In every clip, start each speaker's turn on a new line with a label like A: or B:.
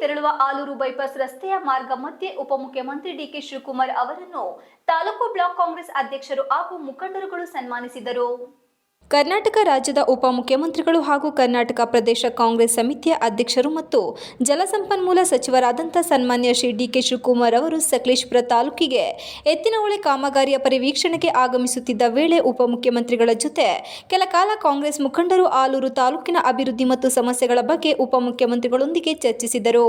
A: ತೆರಳುವ ಆಲೂರು ಬೈಪಾಸ್ ರಸ್ತೆಯ ಮಾರ್ಗ ಮಧ್ಯೆ ಉಪಮುಖ್ಯಮಂತ್ರಿ ಡಿಕೆ ಶಿವಕುಮಾರ್ ಅವರನ್ನು ತಾಲೂಕು ಬ್ಲಾಕ್ ಕಾಂಗ್ರೆಸ್ ಅಧ್ಯಕ್ಷರು ಹಾಗೂ ಮುಖಂಡರುಗಳು ಸನ್ಮಾನಿಸಿದರು. ಕರ್ನಾಟಕ ರಾಜ್ಯದ ಉಪಮುಖ್ಯಮಂತ್ರಿಗಳು ಹಾಗೂ ಕರ್ನಾಟಕ ಪ್ರದೇಶ ಕಾಂಗ್ರೆಸ್ ಸಮಿತಿಯ ಅಧ್ಯಕ್ಷರು ಮತ್ತು ಜಲಸಂಪನ್ಮೂಲ ಸಚಿವರಾದಂಥ ಸನ್ಮಾನ್ಯ ಶ್ರೀ ಡಿಕೆ ಶಿವಕುಮಾರ್ ಅವರು ಸಕಲೇಶ್ಪುರ ತಾಲೂಕಿಗೆ ಎತ್ತಿನಹೊಳೆ ಕಾಮಗಾರಿಯ ಪರಿವೀಕ್ಷಣೆಗೆ ಆಗಮಿಸುತ್ತಿದ್ದ ವೇಳೆ ಉಪಮುಖ್ಯಮಂತ್ರಿಗಳ ಜೊತೆ ಕೆಲ ಕಾಲ ಕಾಂಗ್ರೆಸ್ ಮುಖಂಡರು ಆಲೂರು ತಾಲೂಕಿನ ಅಭಿವೃದ್ಧಿ ಮತ್ತು ಸಮಸ್ಯೆಗಳ ಬಗ್ಗೆ ಉಪಮುಖ್ಯಮಂತ್ರಿಗಳೊಂದಿಗೆ ಚರ್ಚಿಸಿದರು.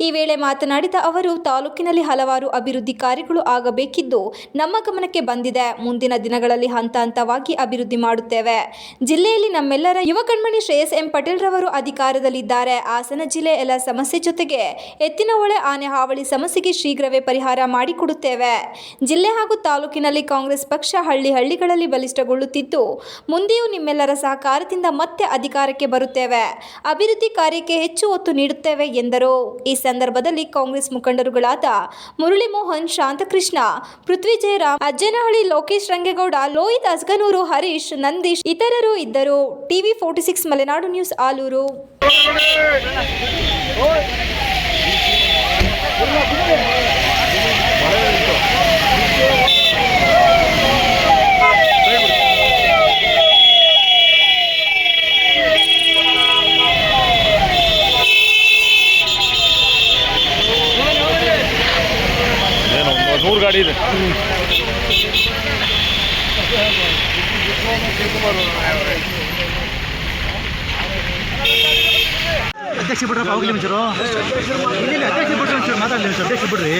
A: ಈ ವೇಳೆ ಮಾತನಾಡಿದ ಅವರು, ತಾಲೂಕಿನಲ್ಲಿ ಹಲವಾರು ಅಭಿವೃದ್ಧಿ ಕಾರ್ಯಗಳು ಆಗಬೇಕಿದ್ದು ನಮ್ಮ ಗಮನಕ್ಕೆ ಬಂದಿದೆ. ಮುಂದಿನ ದಿನಗಳಲ್ಲಿ ಹಂತ ಹಂತವಾಗಿ ಅಭಿವೃದ್ಧಿ ಮಾಡುತ್ತೇವೆ. ಜಿಲ್ಲೆಯಲ್ಲಿ ನಮ್ಮೆಲ್ಲರ ಯುವ ಕಣ್ಮಣಿ ಶ್ರೇಯಸ್ ಎಂ ಪಟೇಲ್ ರವರು ಅಧಿಕಾರದಲ್ಲಿದ್ದಾರೆ. ಹಾಸನ ಜಿಲ್ಲೆ ಎಲ್ಲ ಸಮಸ್ಯೆ ಜೊತೆಗೆ ಎತ್ತಿನಹೊಳೆ ಆನೆ ಹಾವಳಿ ಸಮಸ್ಯೆಗೆ ಶೀಘ್ರವೇ ಪರಿಹಾರ ಮಾಡಿಕೊಡುತ್ತೇವೆ. ಜಿಲ್ಲೆ ಹಾಗೂ ತಾಲೂಕಿನಲ್ಲಿ ಕಾಂಗ್ರೆಸ್ ಪಕ್ಷ ಹಳ್ಳಿ ಹಳ್ಳಿಗಳಲ್ಲಿ ಬಲಿಷ್ಠಗೊಳ್ಳುತ್ತಿದ್ದು, ಮುಂದೆಯೂ ನಿಮ್ಮೆಲ್ಲರ ಸಹಕಾರದಿಂದ ಮತ್ತೆ ಅಧಿಕಾರಕ್ಕೆ ಬರುತ್ತೇವೆ. ಅಭಿವೃದ್ಧಿ ಕಾರ್ಯಕ್ಕೆ ಹೆಚ್ಚು ಒತ್ತು ನೀಡುತ್ತೇವೆ ಎಂದರು. ಈ ಸಂದರ್ಭದಲ್ಲಿ ಕಾಂಗ್ರೆಸ್ ಮುಖಂಡರುಗಳಾದ ಮುರಳಿ ಮೋಹನ್ ಶಾಂತಕೃಷ್ಣ ಪೃಥ್ವಿ ಜಯರಾಮ್ ಅಜ್ಜನಹಳ್ಳಿ ಲೋಕೇಶ್ ರಂಗೇಗೌಡ, ಲೋಹಿತ್ ಅಸ್ಗನೂರು, ಹರೀಶ್, ನಂದೀಶ್ ಇತರರು ಇದ್ದರು. TV forty six Malenadu news Alur.
B: ಗಾಡಿ ಇದೆ.
C: ಅಧ್ಯಕ್ಷ ಬಿಡ್ರಪ್ಪ ಹೋಗ್ಲಿ ಒಂಚೂರು ಇಲ್ಲಿ ಅಧ್ಯಕ್ಷ ಬಿಡ್ರಿ ಒಂಚೂರು ಮಾತಾಡಲಿ ಒಂಚೂರು. ಅಧ್ಯಕ್ಷ ಬಿಡ್ರಿ.